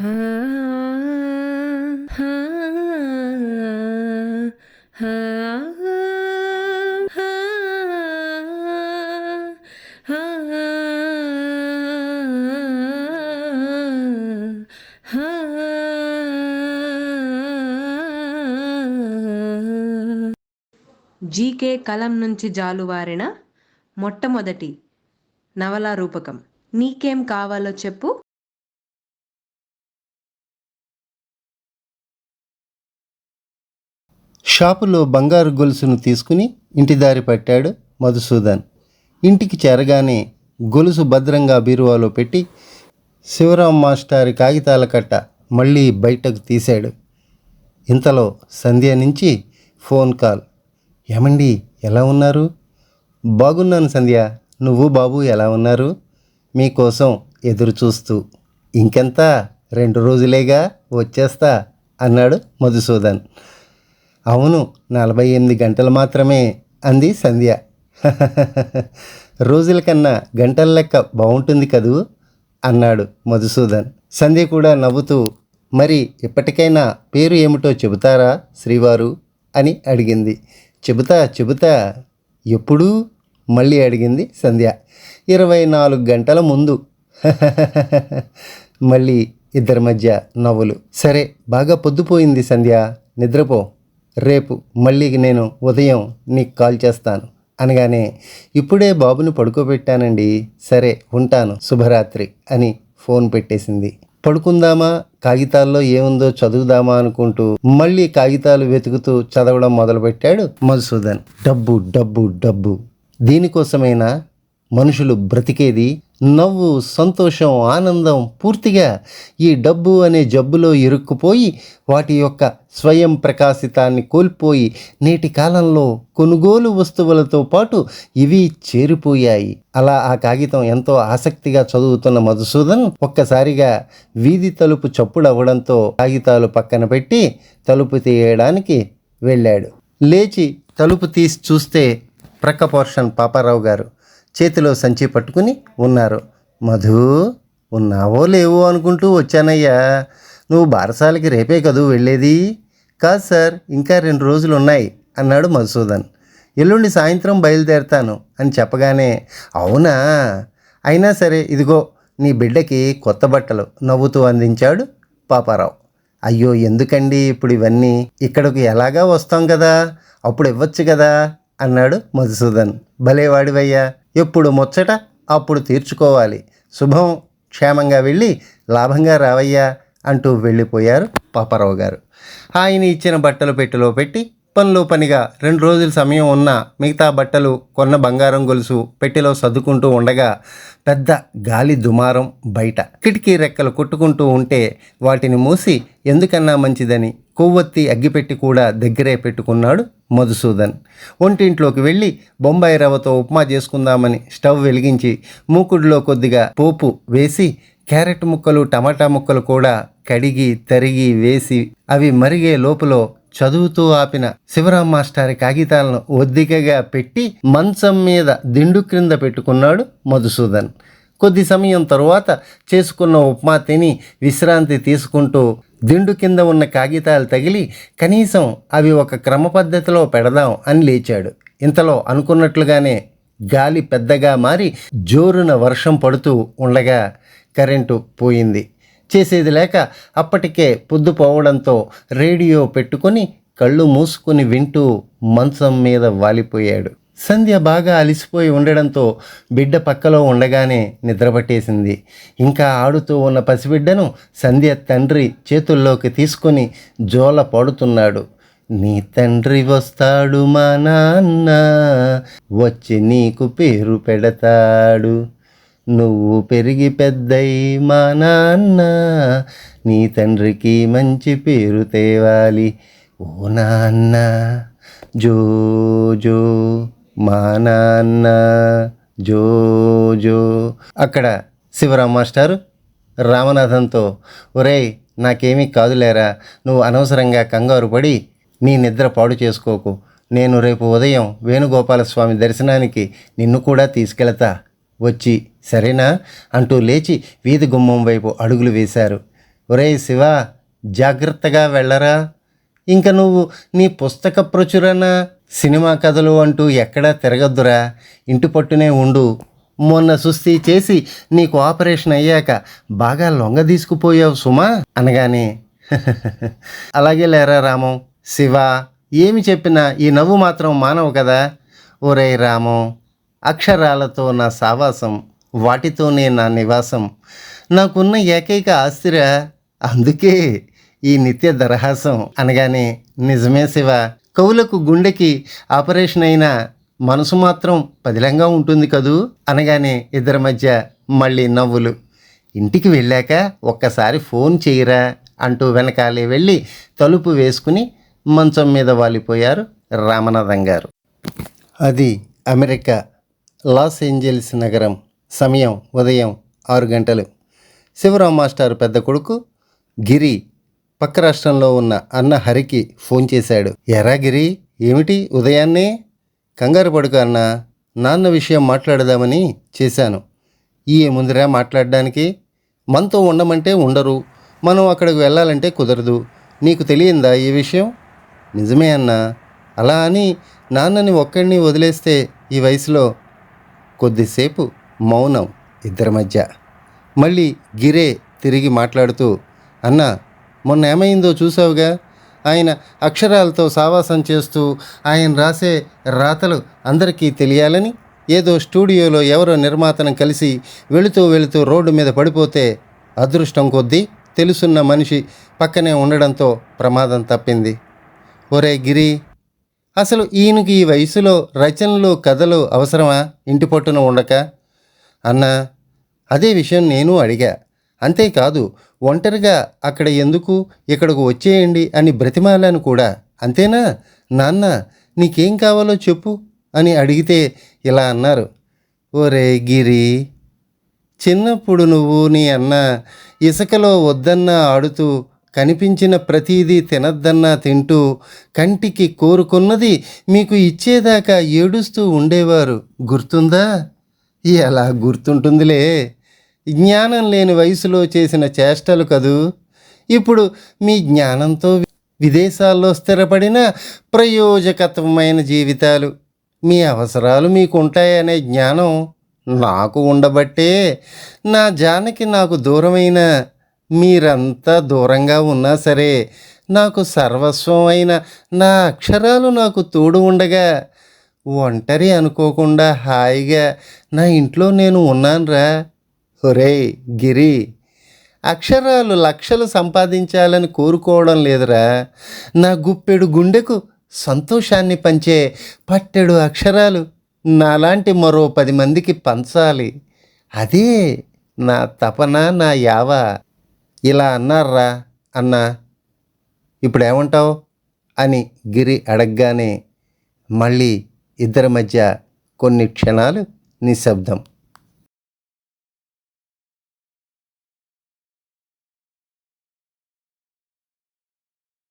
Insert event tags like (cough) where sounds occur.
GK కలం నుంచి జాలువారిన మొట్టమొదటి నవలా రూపకం. నీకేం కావాలో చెప్పు. షాపులో బంగారు గొలుసును తీసుకుని ఇంటి దారి పట్టాడు మధుసూదన్. ఇంటికి చేరగానే గొలుసు భద్రంగా బీరువాలో పెట్టి శివరాం మాస్టారి కాగితాల కట్ట మళ్ళీ బయటకు తీశాడు. ఇంతలో సంధ్య నుంచి ఫోన్ కాల్. ఏమండి ఎలా ఉన్నారు? బాగున్నాను సంధ్య. నువ్వు బాబు ఎలా ఉన్నారు? మీకోసం ఎదురు చూస్తూ ఇంకెంత? రెండు రోజులేగా వచ్చేస్తా అన్నాడు మధుసూదన్. అవును నలభై ఎనిమిది గంటలు మాత్రమే అంది సంధ్య. రోజుల కన్నా గంటల లెక్క బాగుంటుంది కదూ? అన్నాడు మధుసూదన్. సంధ్య కూడా నవ్వుతూ మరి ఇప్పటికైనా పేరు ఏమిటో చెబుతారా శ్రీవారు? అని అడిగింది. చెబుతా చెబుతా ఎప్పుడూ? మళ్ళీ అడిగింది సంధ్య. ఇరవై నాలుగు గంటల ముందు. మళ్ళీ ఇద్దరి మధ్య నవ్వులు. సరే బాగా పొద్దుపోయింది సంధ్య. నిద్రపో. రేపు మళ్ళీ నేను ఉదయం నీకు కాల్ చేస్తాను. అనగానే ఇప్పుడే బాబుని పడుకోబెట్టానండి. సరే ఉంటాను. శుభరాత్రి అని ఫోన్ పెట్టేసింది. పడుకుందామా? కాగితాల్లో ఏముందో చదువుదామా అనుకుంటూ మళ్ళీ కాగితాలు వెతుకుతూ చదవడం మొదలుపెట్టాడు మధుసూదన్. డబ్బు డబ్బు డబ్బు. దీనికోసమైనా మనుషులు బ్రతికేది నవ్వు సంతోషం ఆనందం పూర్తిగా ఈ డబ్బు అనే జబ్బులో ఇరుక్కుపోయి వాటి యొక్క స్వయం ప్రకాశితాన్ని కోల్పోయి నేటి కాలంలో కొనుగోలు వస్తువులతో పాటు ఇవి చేరిపోయాయి. అలా ఆ కాగితం ఎంతో ఆసక్తిగా చదువుతున్న మధుసూదన్ ఒక్కసారిగా వీధి తలుపు చప్పుడవ్వడంతో కాగితాలు పక్కన పెట్టి తలుపు తీయడానికి వెళ్ళాడు. లేచి తలుపు తీసి చూస్తే ప్రక్క పోర్షన్ పాపారావు గారు చేతిలో సంచి పట్టుకుని ఉన్నారు. మధు ఉన్నావో లేవో అనుకుంటూ వచ్చానయ్యా. నువ్వు బారసాలకి రేపే కదూ వెళ్ళేది? కాదు సార్ ఇంకా రెండు రోజులు ఉన్నాయి అన్నాడు మధుసూదన్. ఎల్లుండి సాయంత్రం బయలుదేరతాను అని చెప్పగానే అవునా? అయినా సరే ఇదిగో నీ బిడ్డకి కొత్త బట్టలు నవ్వుతూ అందించాడు పాపారావు. అయ్యో ఎందుకండి ఇప్పుడు ఇవన్నీ? ఇక్కడికి ఎలాగా వస్తాం కదా? అప్పుడు ఇవ్వచ్చు కదా? అన్నాడు మధుసూదన్. భలేవాడివయ్యా. ఎప్పుడు ముచ్చట అప్పుడు తీర్చుకోవాలి. శుభం క్షేమంగా వెళ్ళి లాభంగా రావయ్యా అంటూ వెళ్ళిపోయారు పాపారావు గారు. ఆయన ఇచ్చిన బట్టలు పెట్టెలో పెట్టి పనిలో పనిగా రెండు రోజుల సమయం ఉన్న మిగతా బట్టలు కొన్న బంగారం గొలుసు పెట్టెలో సర్దుకుంటూ ఉండగా పెద్ద గాలి దుమారం బయట. కిటికీ రెక్కలు కొట్టుకుంటూ ఉంటే వాటిని మూసి ఎందుకన్నా మంచిదని కొవ్వొత్తి అగ్గిపెట్టి కూడా దగ్గరే పెట్టుకున్నాడు మధుసూదన్. ఒంటింట్లోకి వెళ్ళి బొంబాయి రవ్వతో ఉప్మా చేసుకుందామని స్టవ్ వెలిగించి మూకుడులో కొద్దిగా పోపు వేసి క్యారెట్ ముక్కలు టమాటా ముక్కలు కూడా కడిగి తరిగి వేసి అవి మరిగే లోపల చదువుతూ ఆపిన శివరాం మాస్టారి కాగితాలను ఒద్దికగా పెట్టి మంచం మీద దిండు క్రింద పెట్టుకున్నాడు మధుసూదన్. కొద్ది సమయం తరువాత చేసుకున్న ఉప్మా తిని విశ్రాంతి తీసుకుంటూ దిండు కింద ఉన్న కాగితాలు తగిలి కనీసం అవి ఒక క్రమ పద్ధతిలో పెడదాం అని లేచాడు. ఇంతలో అనుకున్నట్లుగానే గాలి పెద్దగా మారి జోరున వర్షం పడుతూ ఉండగా కరెంటు పోయింది. చేసేది లేక అప్పటికే పొద్దుపోవడంతో రేడియో పెట్టుకొని కళ్ళు మూసుకుని వింటూ మంచం మీద వాలిపోయాడు. సంధ్య బాగా అలిసిపోయి ఉండడంతో బిడ్డ పక్కలో ఉండగానే నిద్రపట్టేసింది. ఇంకా ఆడుతూ ఉన్న పసిబిడ్డను సంధ్య తండ్రి చేతుల్లోకి తీసుకొని జోల పడుతున్నాడు. నీ తండ్రి వస్తాడు మా నాన్న వచ్చి నీకు పేరు పెడతాడు. నువ్వు పెరిగి పెద్దయి మా నాన్న నీ తండ్రికి మంచి పేరు తేవాలి. ఓ నాన్న జో జో మా నాన్న జో జో అక్కడ శివరామ్ మాస్టారు రామనాథంతో ఒరేయ్ నాకేమీ కాదులేరా నువ్వు అనవసరంగా కంగారు పడి నీ నిద్ర పాడు చేసుకోకు. నేను రేపు ఉదయం వేణుగోపాలస్వామి దర్శనానికి నిన్ను కూడా తీసుకెళతా. వచ్చి సరేనా? అంటూ లేచి వీధి గుమ్మం వైపు అడుగులు వేశారు. ఒరేయ్ శివ జాగ్రత్తగా వెళ్ళరా. ఇంక నువ్వు నీ పుస్తక ప్రచురణ సినిమా కథలు అంటూ ఎక్కడా తిరగద్దురా. ఇంటి పట్టునే ఉండు. మొన్న సుస్థి చేసి నీకు ఆపరేషన్ అయ్యాక బాగా లొంగ తీసుకుపోయావు సుమా అనగానే. (laughs) అలాగే లేరా రామం? శివ ఏమి చెప్పినా ఈ నవ్వు మాత్రం మానవు కదా. ఒరే రామం అక్షరాలతో నా సావాసం వాటితోనే నా నివాసం. నాకున్న ఏకైక ఆస్తిరా అందుకే ఈ నిత్య దరహాసం అనగానే. నిజమే శివ కవులకు గుండెకి ఆపరేషన్ అయినా మనసు మాత్రం పదిలంగా ఉంటుంది కదూ? అనగానే ఇద్దరి మధ్య మళ్ళీ నవ్వులు. ఇంటికి వెళ్ళాక ఒక్కసారి ఫోన్ చేయరా అంటూ వెనకాలే వెళ్ళి తలుపు వేసుకుని మంచం మీద వాలిపోయారు రామనాథం గారు. అది అమెరికా లాస్ ఏంజల్స్ నగరం. సమయం ఉదయం ఆరు గంటలు. శివరామ్ మాస్టర్ పెద్ద కొడుకు గిరి పక్క రాష్ట్రంలో ఉన్న అన్న హరికి ఫోన్ చేశాడు. ఎరాగిరి ఏమిటి ఉదయాన్నే? కంగారు పడుకు అన్న. నాన్న విషయం మాట్లాడదామని చేశాను. ఈ ముందురా మాట్లాడడానికి? మనతో ఉండమంటే ఉండరు. మనం అక్కడికి వెళ్ళాలంటే కుదరదు. నీకు తెలియందా ఈ విషయం? నిజమే అన్నా. అలా అని నాన్నని ఒక్కడిని వదిలేస్తే ఈ వయసులో కొద్దిసేపు మౌనం ఇద్దరి మధ్య. మళ్ళీ గిరే తిరిగి మాట్లాడుతూ అన్న మొన్న ఏమైందో చూసావుగా? ఆయన అక్షరాలతో సావాసం చేస్తూ ఆయన రాసే రాతలు అందరికీ తెలియాలని ఏదో స్టూడియోలో ఎవరో నిర్మాతను కలిసి వెళుతూ వెళుతూ రోడ్డు మీద పడిపోతే అదృష్టం కొద్దీ తెలుసున్న మనిషి పక్కనే ఉండడంతో ప్రమాదం తప్పింది. ఒరే గిరి అసలు ఈయనకి ఈ వయసులో రచనలు కథలు అవసరమా? ఇంటి పట్టున ఉండక? అన్నా అదే విషయం నేను అడిగా. అంతేకాదు ఒంటరిగా అక్కడ ఎందుకు ఇక్కడకు వచ్చేయండి అని బ్రతిమాలాను కూడా. అంతేనా? నాన్న నీకేం కావాలో చెప్పు అని అడిగితే ఇలా అన్నారు. ఓరే గిరి చిన్నప్పుడు నువ్వు నీ అన్న ఇసుకలో వద్దన్నా ఆడుతూ కనిపించిన ప్రతీదీ తినద్దన్నా తింటూ కంటికి కోరుకున్నది మీకు ఇచ్చేదాకా ఏడుస్తూ ఉండేవారు. గుర్తుందా? ఎలా గుర్తుంటుందిలే? జ్ఞానం లేని వయసులో చేసిన చేష్టలు కదూ? ఇప్పుడు మీ జ్ఞానంతో విదేశాల్లో స్థిరపడిన ప్రయోజకత్వమైన జీవితాలు మీ అవసరాలు మీకు ఉంటాయనే జ్ఞానం నాకు ఉండబట్టే నా జానకి నాకు దూరమైన మీరంతా దూరంగా ఉన్నా సరే నాకు సర్వస్వమైన నా అక్షరాలు నాకు తోడు ఉండగా ఒంటరి అనుకోకుండా హాయిగా నా ఇంట్లో నేను ఉన్నానురా. ఒరేయ్ గిరి. అక్షరాలు లక్షలు సంపాదించాలని కోరుకోవడం లేదురా. నా గుప్పెడు గుండెకు సంతోషాన్ని పంచే పట్టెడు అక్షరాలు నాలాంటి మరో పది మందికి పంచాలి. అదే నా తపన నా యావ. ఇలా అన్నారా అన్నా. ఇప్పుడేమంటావు? అని గిరి అడగగానే మళ్ళీ ఇద్దరి మధ్య కొన్ని క్షణాలు నిశ్శబ్దం.